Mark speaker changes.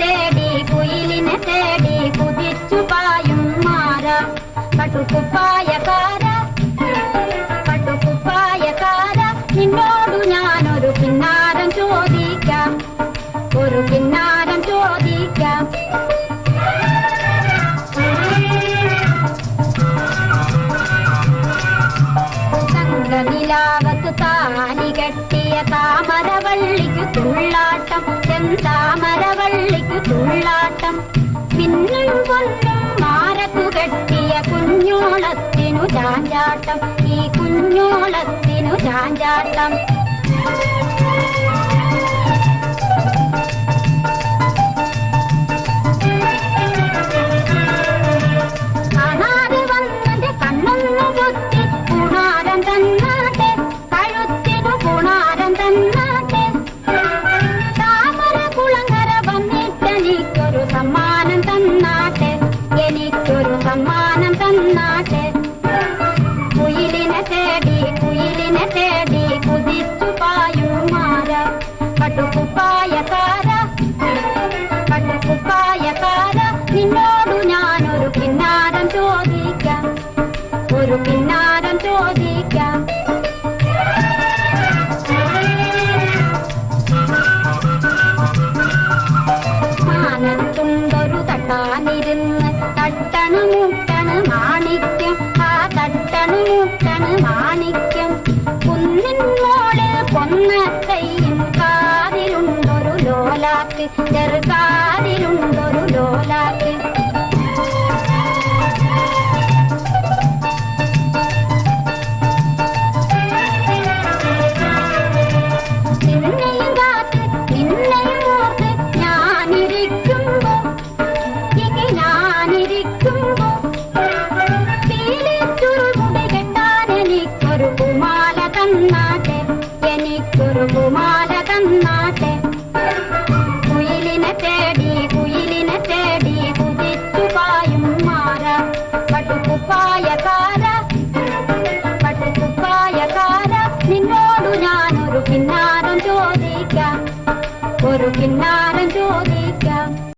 Speaker 1: തേടി കുയിലിനെ തേടി കുതിച്ചു പായും മാര. പട്ടുക്കുപ്പായക്കാര കാര. നിന്നോടു ഞാനൊരു പിന്നാരം ചോദിക്കാം. ഒരു പിന്നാരം ചോദിക്കാം. നിലാവത്ത് താലി കെട്ടിയ താമരവള്ളിക്ക് തുള്ളാട്ടം എന്താ? లత్తిను జాంజాటం ఈ కుഞ്ഞో లత్తిను జాంజాటం. ಸ್ತುತಿಸೇದಿ ಕುದಿಸುಪಾಯು ಮಾರ ಕಟುಕುಪಾಯಕಾರ ലോലാക്ക് ചെറുകാതിലുണ്ടൊരു ലോലാക്ക് ಕಾಯಕಾರ ಪಟು ಕಾಯಕಾರ ನಿನ್ನೋಡು ನಾನು ಕಿನ್ನಾರಂ ಚೋದಿಕ ஒரு கிண்ணாரம் ஜோதி